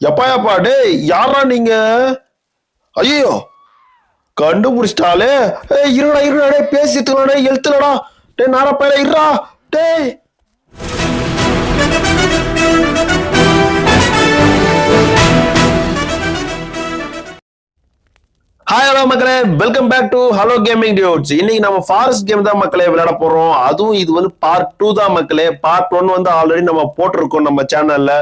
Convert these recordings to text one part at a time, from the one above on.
எப்பா எப்பா டேய் யாரா நீங்க? ஐயோ கண்டுபிடிச்சிட்டாலே இருடா இருடா டே பேசிட்டுலடா எழுத்துலடா. டேய் நாரப்பையில இருடா. டேய். ஹாய் ஹலோ மக்களே. Welcome back to hello gaming dudes இன்னைக்கு நம்ம ஃபாரஸ்ட் கேம் தான் மக்களே விளையாட போறோம். அதுவும் இது வந்து பார்ட் டூ தான் மக்களே. பார்ட் ஒன் வந்து ஆல்ரெடி நம்ம போட்டிருக்கோம் நம்ம சேனல்ல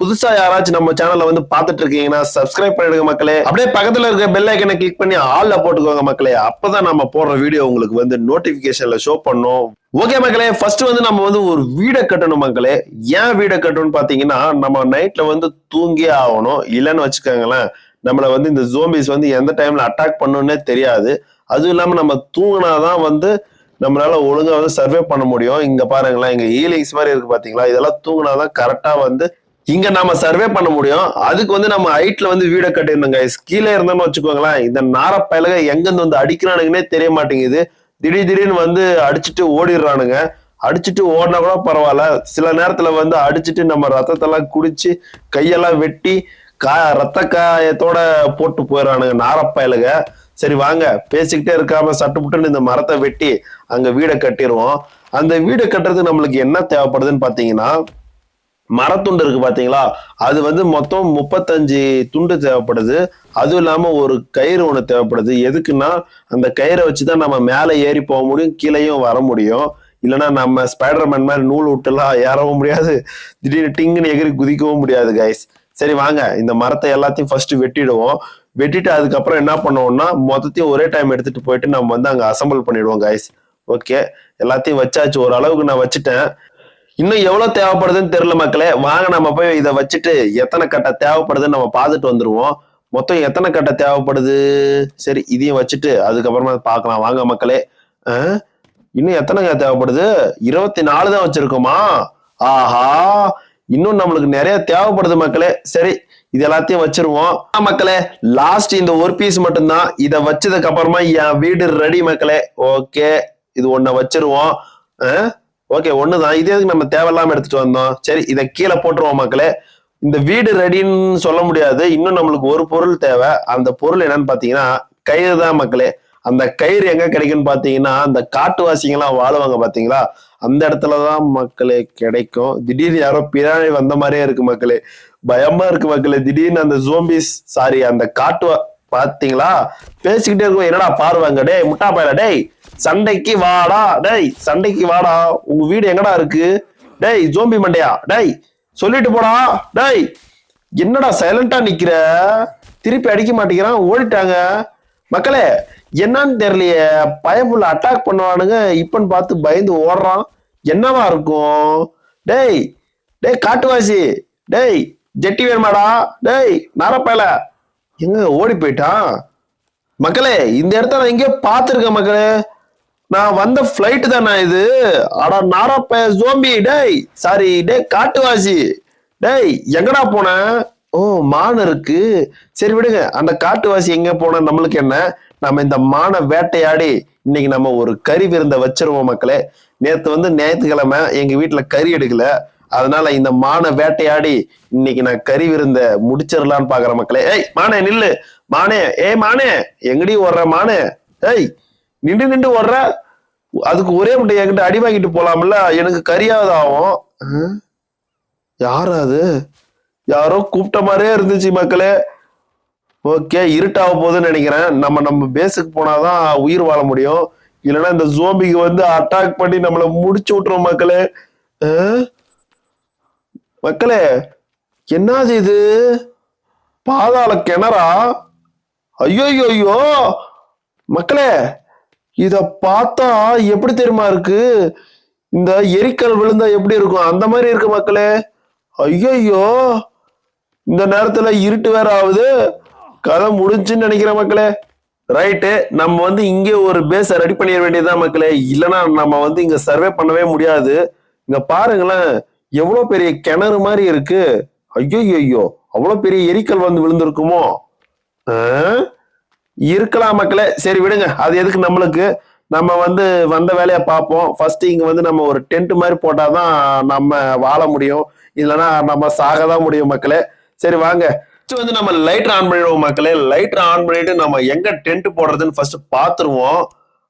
புதுசா யாராச்சும் நம்ம சேனல்ல வந்து பாத்துட்டு இருக்கீங்கன்னா சப்ஸ்கிரைப் பண்ணிடுங்க மக்களே. அப்படியே பக்கத்துல இருக்க பெல் ஐக்கனை கிளிக் பண்ணி ஆல்ல போட்டுக்கோங்க மக்களே. அப்பதான் நம்ம போடுற வீடியோ உங்களுக்கு வந்து நோட்டிபிகேஷன்ல ஷோ பண்ணும். ஓகே மக்களே ஃபர்ஸ்ட் வந்து நம்ம வந்து ஒரு வீடை கட்டணும் மக்களே. ஏன் வீடை கட்டணும்னு பாத்தீங்கன்னா நம்ம நைட்ல வந்து தூங்கியே ஆகணும். இல்லைன்னு வச்சுக்கோங்களேன். நம்மள வந்து இந்த ஜோம்பிஸ் வந்து எந்த டைம்ல அட்டாக் பண்ணணும்னே தெரியாது. அதுவும் இல்லாம நம்ம தூங்கினாதான் வந்து நம்மளால ஒழுங்கா வந்து சர்வே பண்ண முடியும். இங்க பாருங்களேன் இங்க ஈலிங்ஸ் மாதிரி இருக்கு பாத்தீங்களா இதெல்லாம் தூங்கினாதான் கரெக்டா வந்து இங்க நாம சர்வே பண்ண முடியும். அதுக்கு வந்து நம்ம ஹைட்ல வந்து வீடை கட்டியிருந்தோங்க கீழே இருந்தோம்னு வச்சுக்கோங்களேன் இந்த நாரப்பயலுக எங்கேருந்து வந்து அடிக்கிறானுங்கன்னே தெரிய மாட்டேங்குது. திடீர் திடீர்னு வந்து அடிச்சுட்டு ஓடிடுறானுங்க. அடிச்சுட்டு ஓடினா கூட பரவாயில்ல. சில நேரத்துல வந்து அடிச்சுட்டு நம்ம ரத்தத்தெல்லாம் குடிச்சு கையெல்லாம் வெட்டி கா ரத்த காயத்தோட போட்டு போயிடறானுங்க நாரப்பயலுக சரி வாங்க. பேசிக்கிட்டே இருக்காம சட்டுப்புட்டுன்னு இந்த மரத்தை வெட்டி அங்க வீடை கட்டிடுவோம் அந்த வீடை கட்டுறதுக்கு நம்மளுக்கு என்ன தேவைப்படுதுன்னு பாத்தீங்கன்னா மரத்துண்டு இருக்கு பாத்தீங்களா? அது வந்து மொத்தம் முப்பத்தஞ்சு துண்டு தேவைப்படுது. அதுவும் இல்லாம ஒரு கயிறு ஒண்ணு தேவைப்படுது. எதுக்குன்னா அந்த கயிறை வச்சுதான் நம்ம மேலே ஏறி போக முடியும் கீழேயும் வர முடியும். இல்லைன்னா நம்ம ஸ்பைடர்மேன் மாதிரி நூல் விட்டுலாம் ஏறவும் முடியாது. திடீர்னு டிங்குன்னு எகிரி குதிக்கவும் முடியாது கைஸ் சரி வாங்க. இந்த மரத்தை எல்லாத்தையும் ஃபர்ஸ்ட் வெட்டிடுவோம். வெட்டிட்டு அதுக்கப்புறம் என்ன பண்ணுவோம்னா மொத்தத்தையும் ஒரே டைம் எடுத்துட்டு போயிட்டு நம்ம வந்து அங்க அசம்பிள் பண்ணிடுவோம் கைஸ் ஓகே எல்லாத்தையும் வச்சாச்சு. ஓரளவுக்கு நான் வச்சுட்டேன். இன்னும் எவ்வளவு தேவைப்படுதுன்னு தெரியல மக்களே. வாங்க நம்ம போய் இதை வச்சுட்டு எத்தனை கட்டை தேவைப்படுதுன்னு நம்ம பார்த்துட்டு வந்துருவோம். மொத்தம் எத்தனை கட்டை தேவைப்படுது? சரி இதையும் வச்சுட்டு அதுக்கப்புறமா பார்க்கலாம். வாங்க மக்களே. ஆ? இன்னும் எத்தனைங்க தேவைப்படுது? இருபத்தி நாலு தான் வச்சிருக்கோமா? ஆஹா! இன்னும் நம்மளுக்கு நிறைய தேவைப்படுது மக்களே. சரி இது எல்லாத்தையும் வச்சிருவோம். மக்களே லாஸ்ட் இந்த ஒரு பீஸ் மட்டும்தான். இதை வச்சதுக்கு அப்புறமா என் வீடு ரெடி மக்களே. ஓகே இது ஒன்ன வச்சிருவோம். ஓகே ஒண்ணுதான். இதே நம்ம தேவையில்லாம எடுத்துட்டு வந்தோம். சரி இதை கீழே போட்டுருவோம் மக்களே. இந்த வீடு ரெடின்னு சொல்ல முடியாது. இன்னும் நம்மளுக்கு ஒரு பொருள் தேவை. அந்த பொருள் என்னன்னு பாத்தீங்கன்னா கயிறு தான் மக்களே. அந்த கயிறு எங்க கிடைக்குன்னு பாத்தீங்கன்னா அந்த காட்டுவாசிங்கெல்லாம் வாழுவாங்க பாத்தீங்களா அந்த இடத்துலதான் மக்களே கிடைக்கும். திடீர்னு யாரோ பிராணி வந்த மாதிரியே இருக்கு மக்களே. பயமா இருக்கு மக்களே. திடீர்னு அந்த ஜோம்பிஸ் சாரி அந்த காட்டு பாத்தீங்களா? பேசிக்கிட்டே இருக்கும் என்னடா பாருவாங்க? டேய் முட்டா பயல டேய் சண்டைக்கு வாடா டேய் சண்டைக்கு வாடா. உங்க வீடு எங்கடா இருக்கு? டேய் ஜோம்பி மண்டையா? டேய் சொல்லிட்டு போடா. டேய் என்னடா சைலண்டா நிக்கிற? திருப்பி அடிக்க மாட்டேங்கிறான் ஓடிட்டாங்க. மக்களே என்னன்னு தெரியலையே பயமுள்ள அட்டாக் பண்ணுவானுங்க இப்பன்னு பார்த்து பயந்து ஓடுறான். என்னவா இருக்கும்? டேய் டேய் காட்டுவாசி டேய் ஜெட்டி வேணுமாடா? டேய் நாரப்பயல எங்க ஓடி போயிட்டான் மக்களே இந்த இடத்த நான் எங்கேயோ பார்த்துருக்கேன் மக்களே. நான் வந்த ஃப்ளைட்டு தானே இது? அடா நாரப்ப ஜோம்பி டேய் சாரி டேய் காட்டுவாசி. டேய் எங்கடா போன? ஓ மான் இருக்கு. சரி விடுங்க. அந்த காட்டுவாசி எங்க போன? நம்மளுக்கு என்ன? நம்ம இந்த மானை வேட்டையாடி இன்னைக்கு நம்ம ஒரு கறி விருந்த வச்சிருவோம் மக்களே. நேத்து வந்து ஞாயிற்றுக்கிழமை எங்க வீட்டுல கறி எடுக்கல. அதனால இந்த மானை வேட்டையாடி இன்னைக்கு நான் கறி விருந்த முடிச்சிடலான்னு பாக்குற மக்களே. ஏய் மானே நில்லு. மானே ஏய் மானே எங்கடி ஓடுற மானே? ஏய் நின்று நின்று ஓடுற? அதுக்கு ஒரே முட்டை என்கிட்ட அடி வாங்கிட்டு போலாம்ல. எனக்கு கரியாவது ஆகும். ஆ? அது? யாரோ கூப்பிட்ட மாதிரியே இருந்துச்சு மக்களே. ஓகே இருட்டாக போகுதுன்னு நினைக்கிறேன். நம்ம நம்ம பேஸுக்கு போனாதான் உயிர் வாழ முடியும். இல்லைன்னா இந்த ஜோம்பிக்கு வந்து அட்டாக் பண்ணி நம்மளை முடிச்சு விட்டுரும் மக்களே. ஆ? மக்களே என்னது இது பாதாள கிணறா? ஐயோ ஐயோ மக்களே இத பார்த்தா எப்படி தெரியுமா இருக்கு? இந்த எரிக்கல் விழுந்தா எப்படி இருக்கும்? அந்த மாதிரி இருக்கு மக்களே. ஐயோ இந்த நேரத்துல இருட்டு வேற ஆகுது. கதை முடிஞ்சுன்னு நினைக்கிறேன் மக்களே. ரைட்டு. நம்ம வந்து இங்கே ஒரு பேஸை ரெடி பண்ணிட வேண்டியதுதான் மக்களே. இல்லைன்னா நம்ம வந்து இங்க சர்வே பண்ணவே முடியாது. இங்க பாருங்களேன். எவ்வளவு பெரிய கிணறு மாதிரி இருக்கு? ஐயோ ஐயோ அவ்வளவு பெரிய எரிக்கல் வந்து விழுந்திருக்குமோ? இருக்கலாம் மக்களே? சரி விடுங்க. அது எதுக்கு நம்மளுக்கு? நம்ம வந்து வந்த வேலையை பார்ப்போம். ஃபர்ஸ்ட் இங்க வந்து நம்ம ஒரு டென்ட் மாதிரி போட்டாதான் நம்ம வாழ முடியும். இல்லைன்னா நம்ம சாக தான் முடியும் மக்களே. சரி வாங்க. வந்து நம்ம லைட்டர் ஆன் பண்ணிடுவோம் மக்களே. லைட்டர் ஆன் பண்ணிட்டு நம்ம எங்க டென்ட் போடுறதுன்னு ஃபர்ஸ்ட் பாத்துருவோம்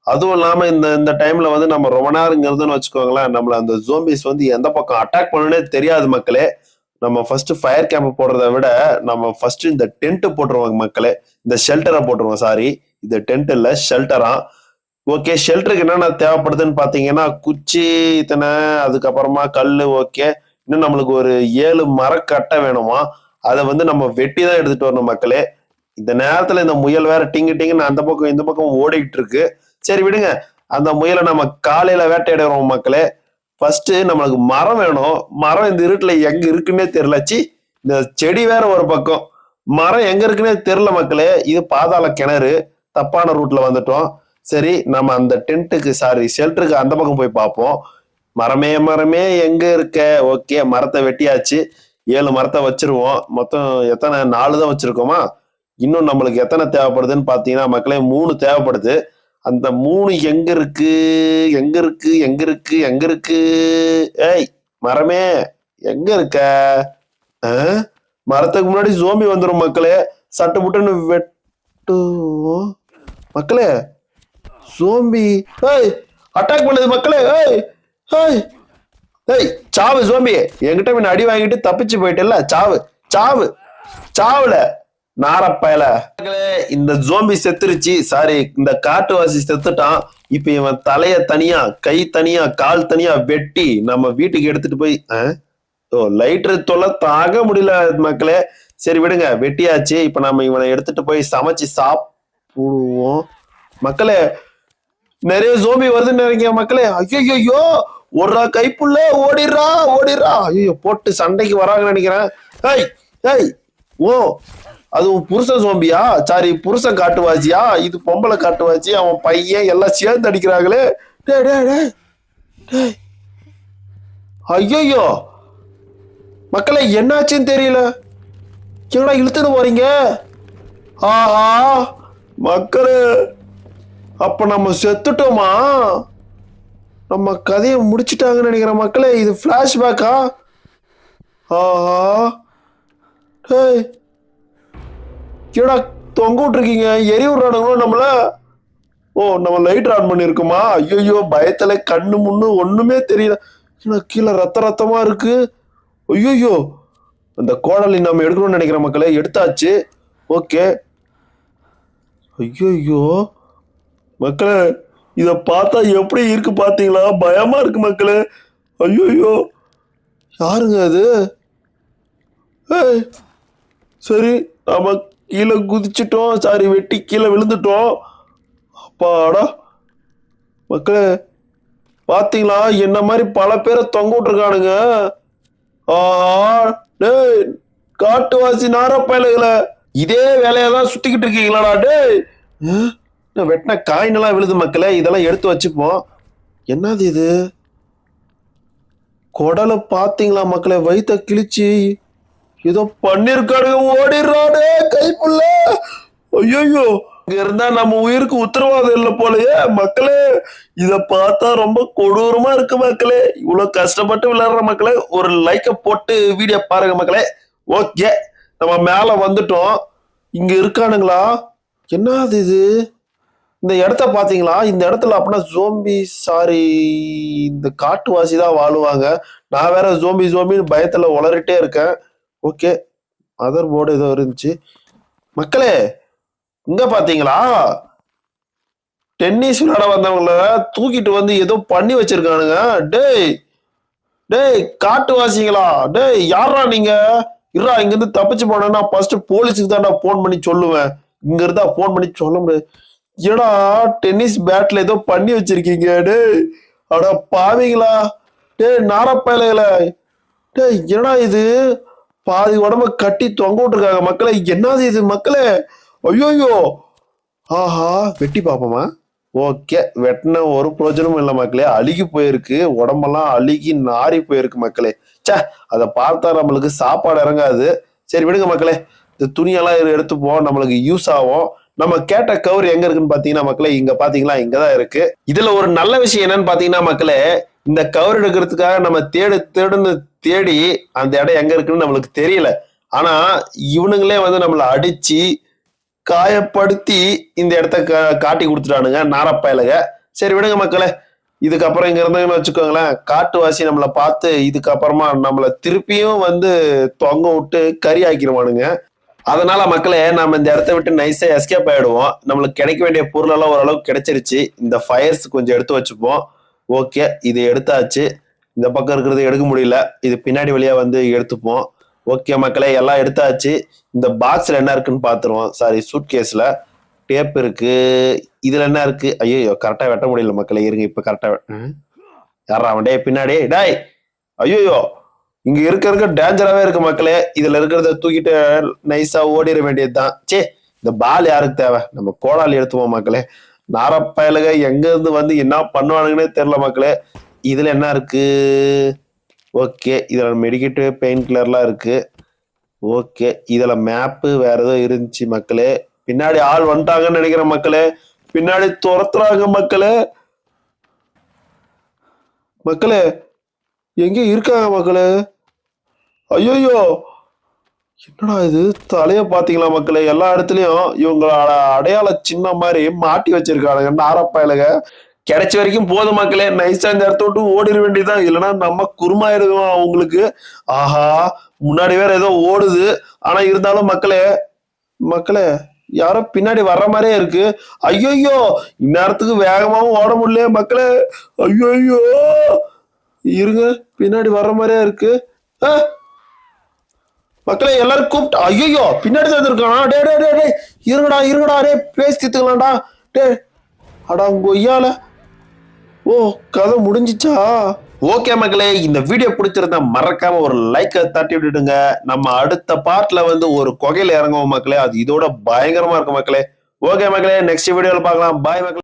அதுவும் இல்லாம இந்த இந்த டைம்ல வந்து நம்ம ரொம்ப நேரம் இருந்தோம்னு வச்சுக்கோங்களேன் நம்மள அந்த ஜோம்பிஸ் வந்து எந்த பக்கம் அட்டாக் பண்ணுனே தெரியாது மக்களே. நம்ம ஃபர்ஸ்ட் ஃபயர் கேம்ப் போடுறத விட நம்ம ஃபர்ஸ்ட் இந்த டென்ட் போட்டுருவாங்க மக்களே. இந்த ஷெல்டரை போட்டுருவோம் சாரி இந்த டென்ட் இல்ல ஷெல்டரா ஓகே ஷெல்டருக்கு என்னென்ன தேவைப்படுதுன்னு பார்த்தீங்கன்னா குச்சி இத்தனை அதுக்கப்புறமா கல் ஓகே இன்னும் நம்மளுக்கு ஒரு ஏழு மரக்கட்டை வேணுமா? அதை வந்து நம்ம வெட்டி தான் எடுத்துட்டு வரணும் மக்களே. இந்த நேரத்தில் இந்த முயல் வேற டிங்கு டிங்குன்னு அந்த பக்கம் இந்த பக்கம் ஓடிக்கிட்டு இருக்கு. சரி விடுங்க. அந்த முயலை நம்ம காலையில வேட்டையிடுறோம் மக்களே. ஃபர்ஸ்ட் நம்மளுக்கு மரம் வேணும். மரம் இந்த இருட்டுல எங்க இருக்குன்னே தெரியல. இந்த செடி வேற ஒரு பக்கம். மரம் எங்க இருக்குன்னே தெரியல மக்களே. இது பாதாள கிணறு. தப்பான ரூட்ல வந்துட்டோம். சரி நம்ம அந்த டென்ட்டுக்கு சாரி ஷெல்டருக்கு அந்த பக்கம் போய் பார்ப்போம். மரமே மரமே எங்க இருக்க? ஓகே மரத்தை வெட்டியாச்சு. ஏழு மரத்தை வச்சிருவோம். மொத்தம் எத்தனை? நாலு தான் வச்சிருக்கோமா? இன்னும் நம்மளுக்கு எத்தனை தேவைப்படுதுன்னு பார்த்தீங்கன்னா மக்களே மூணு தேவைப்படுது. அந்த மூணு எங்க இருக்கு? எங்க இருக்கு? எங்க இருக்கு? எங்க இருக்கு? ஏய் மரமே எங்க இருக்க? ஆ? மரத்துக்கு முன்னாடி சோம்பி வந்துடும் மக்களே. சட்டு புட்டுன்னு வெட்டு மக்களே சோம்பி ஏய் அட்டாக் பண்ணுது மக்களே ஏய் ஏய் ஏய் சாவு சோம்பி என்கிட்ட முன்ன அடி வாங்கிட்டு தப்பிச்சு போயிட்டல சாவு சாவு சாவுல. நாரப்பயல. இந்த ஜோம்பி செத்துருச்சு. சாரி இந்த காட்டுவாசி செத்துட்டான். இப்ப இவன் தலைய தனியா கை தனியா கால் தனியா வெட்டி நம்ம வீட்டுக்கு எடுத்துட்டு போய் ஆ? ஓ லைட்ரு தொல்லை தாங்க முடியல மக்களே. சரி விடுங்க. வெட்டியாச்சு. இப்ப நம்ம இவனை எடுத்துட்டு போய் சமைச்சு சாப்பிடுவோம். மக்களே நிறைய ஜோம்பி வருதுன்னு நினைக்கிறேன் மக்களே? ஐயோ ஒரு கைப்புள்ள ஓடிடுறா ஓடிடுறா ஐயோ போட்டு சண்டைக்கு வராங்கன்னு நினைக்கிறேன். ஏய் ஏய் ஓ அதுவும் புருஷ புருஷன் சாரி புருஷன் காட்டுவாச்சியா இது பொம்பளை காட்டுவாச்சி அவன் பையன் எல்லாம் சேர்ந்து அடிக்கிறாங்களே. டே டே டே டேய். ஐயோ மக்களை என்னாச்சுன்னு தெரியல. என்னடா இழுத்துட்டு போறீங்க? ஆஹா. மக்களே அப்ப நம்ம செத்துட்டோமா? நம்ம கதையை முடிச்சிட்டாங்கன்னு நினைக்கிறேன் மக்களே இது ஃப்ளாஷ்பேக்கா ஆஹா. டேய். ஏடா தொங்க விட்டுருக்கீங்க? எரி விடுறானுங்களோ நம்மள? ஓ நம்ம லைட் ஆன் பண்ணியிருக்கோமா? ஐயோ பயத்துல கண்ணு முன்னு ஒண்ணுமே தெரியல. ஏன்னா கீழே ரத்த ரத்தமா இருக்கு? ஐயோ அந்த கோடலி நம்ம எடுக்கணும்னு நினைக்கிற மக்களே எடுத்தாச்சு. ஓகே. ஐயோ மக்களே இதை பார்த்தா எப்படி இருக்கு பார்த்தீங்களா பயமா இருக்கு மக்களே. ஐயோ யாருங்க அது? சரி நம்ம கீழே குதிச்சிட்டோம் சாரி வெட்டி கீழே விழுந்துட்டோம். அப்பாடா. மக்களே பாத்தீங்களா? என்ன மாதிரி பல பேரை தொங்க விட்டுருக்கானுங்க. டேய் காட்டுவாசி நாரப்பயலுகளை இதே வேலையெல்லாம் சுத்திக்கிட்டு இருக்கீங்களாடா டேய். நான் வெட்டின காயினெல்லாம் விழுது மக்களே இதெல்லாம் எடுத்து வச்சுப்போம் என்னது இது? குடலை பார்த்தீங்களா மக்களே? வயிற்ற கிழிச்சு ஏதோ பண்ணிருக்கானுங்க ஓடிடுறாடே கைப்புள்ள. ஐயோ இங்க இருந்தா நம்ம உயிருக்கு உத்தரவாதம் இல்லை போலயே மக்களே. இத பார்த்தா ரொம்ப கொடூரமா இருக்கு மக்களே. இவ்வளவு கஷ்டப்பட்டு விளையாடுற மக்களே ஒரு லைக்க போட்டு வீடியோ பாருங்க மக்களே. ஓகே நம்ம மேல வந்துட்டோம். இங்க இருக்கானுங்களா? என்னது இது? இந்த இடத்த பாத்தீங்களா இந்த இடத்துல அப்படின்னா ஜோம்பி சாரி இந்த காட்டுவாசி தான் வாழுவாங்க. நான் வேற ஜோம்பி ஜோம்பின்னு பயத்துல உளறிட்டே இருக்கேன். ஓகே. அதர் போர்டு ஏதோ இருந்துச்சு. மக்களே இங்க பாத்தீங்களா? டென்னிஸ் விளையாட வந்தவங்கள தூக்கிட்டு வந்து ஏதோ பண்ணி வச்சிருக்கானுங்க. டேய் டேய் காட்டுவாசிங்களா டேய் யாரா நீங்க? இருடா இங்க இருந்து தப்பிச்சு போனேன்னா ஃபர்ஸ்ட் போலீஸுக்கு தான் நான் ஃபோன் பண்ணி சொல்லுவேன். இங்க இருந்தா ஃபோன் பண்ணி சொல்ல முடியாது. ஏடா டென்னிஸ் பேட்ல ஏதோ பண்ணி வச்சிருக்கீங்க டேய். அட பாவிங்களா டேய் நாரப்பயலைகள. டேய் என்னடா இது? பாதி உடம்ப கட்டி தொங்க விட்டுருக்காங்க மக்களே. என்னது இது மக்களே? ஐயோயோ. ஆஹா வெட்டி பார்ப்போமா ஓகே வெட்டின ஒரு பிரயோஜனமும் இல்லை மக்களே. அழுகி போயிருக்கு. உடம்பெல்லாம் அழுகி நாறி போயிருக்கு மக்களே. ச்சே அதை பார்த்தா நம்மளுக்கு சாப்பாடு இறங்காது. சரி விடுங்க மக்களே. இந்த துணியெல்லாம் எடுத்துப்போம் நம்மளுக்கு யூஸ் ஆகும். நம்ம கேட்ட கவர் எங்க இருக்குன்னு பாத்தீங்கன்னா மக்களே இங்க பாத்தீங்களா இங்கதான் இருக்கு. இதுல ஒரு நல்ல விஷயம் என்னன்னு பாத்தீங்கன்னா மக்களே இந்த கவர் எடுக்கிறதுக்காக நம்ம தேடு தேடுன்னு தேடி அந்த இடம் எங்க இருக்குன்னு நம்மளுக்கு தெரியல. ஆனா இவனுங்களே வந்து நம்மளை அடிச்சு காயப்படுத்தி இந்த இடத்த கா- காட்டி கொடுத்துட்டானுங்க நாரப்பயலுக. சரி விடுங்க மக்களே. இதுக்கப்புறம் இங்க இருந்தாங்கன்னு வச்சுக்கோங்களேன் காட்டுவாசி நம்மளை பார்த்து இதுக்கப்புறமா நம்மளை திருப்பியும் வந்து தொங்க விட்டு கறி ஆக்கிடுவானுங்க அதனால மக்களே நம்ம இந்த இடத்த விட்டு நைஸா எஸ்கேப் ஆயிடுவோம். நம்மளுக்கு கிடைக்க வேண்டிய பொருள் எல்லாம் ஓரளவுக்கு கிடைச்சிருச்சு. இந்த ஃபயர்ஸ் கொஞ்சம் எடுத்து வச்சுப்போம். ஓகே இது எடுத்தாச்சு. இந்த பக்கம் இருக்கிறது எடுக்க முடியல. இது பின்னாடி வழியாக வந்து எடுத்துப்போம். ஓகே மக்களே எல்லாம் எடுத்தாச்சு. இந்த பாக்ஸில் என்ன இருக்குன்னு பார்த்துருவோம். சாரி சூட் கேஸில் டேப் இருக்கு. இதில் என்ன இருக்கு? ஐயோ கரெக்டாக வெட்ட முடியல மக்களே. இருங்க இப்போ கரெக்டாக யாரா அவன்? டே பின்னாடி. டாய் ஐயோயோ. இங்க இருக்க இருக்க டேஞ்சராகவே இருக்கு மக்களே. இதில் இருக்கிறத தூக்கிட்டு நைஸாக ஓடிட வேண்டியது தான் சே இந்த பால் யாருக்கு தேவை? நம்ம கோடாலி எடுத்துவோம் மக்களே. நாரப்பயலுக எங்க இருந்து வந்து என்ன பண்ணுவானுங்கன்னே தெரியல மக்களே. இதுல என்ன இருக்கு? ஓகே இதுல மெடிக்கெட்டு பெயின் கில்லர்லாம் இருக்கு. ஓகே இதுல மேப்பு வேற ஏதோ இருந்துச்சு மக்களே. பின்னாடி ஆள் வந்துட்டாங்கன்னு நினைக்கிற மக்களே. பின்னாடி துரத்துறாங்க மக்களே. மக்களே எங்க இருக்காங்க மக்களே? ஐயோயோ என்னடா இது? தலைய பாத்தீங்களா மக்களே? எல்லா இடத்துலயும் இவங்களோட அடையாள சின்ன மாதிரி மாட்டி வச்சிருக்கானுங்க. நாரப்பயலுக கிடைச்ச வரைக்கும் போதும் மக்களே. நைஸா இந்த இடத்த விட்டு ஓடிட வேண்டியதுதான். இல்லைன்னா நம்ம குருமாயிருவோம் அவங்களுக்கு. ஆஹா முன்னாடி வேற ஏதோ ஓடுது. ஆனா இருந்தாலும் மக்களே மக்களே யாரோ பின்னாடி வர்ற மாதிரியே இருக்கு. ஐயோயோ இந்நேரத்துக்கு வேகமாவும் ஓட முடியல மக்களே. ஐயோ இருங்க பின்னாடி வர்ற மாதிரியே இருக்கு. ஆ! மக்களை எல்லாரும் கூப்பிட்டு ஐயோ பின்னாடி தான் இருக்கானா. டே டே டே டே இருங்கடா இருங்கடா டே பேசி தீர்த்துக்கலாம்டா. டே அடா கொய்யால ஓ கதை முடிஞ்சிச்சா? ஓகே மக்களே இந்த வீடியோ பிடிச்சிருந்தா மறக்காம ஒரு லைக்கை தட்டி விட்டுடுங்க. நம்ம அடுத்த பார்ட்ல வந்து ஒரு குகையில இறங்குவோம் மக்களே. அது இதோட பயங்கரமா இருக்கும் மக்களே. ஓகே மக்களே நெக்ஸ்ட் வீடியோல பார்க்கலாம். பாய் மக்களே.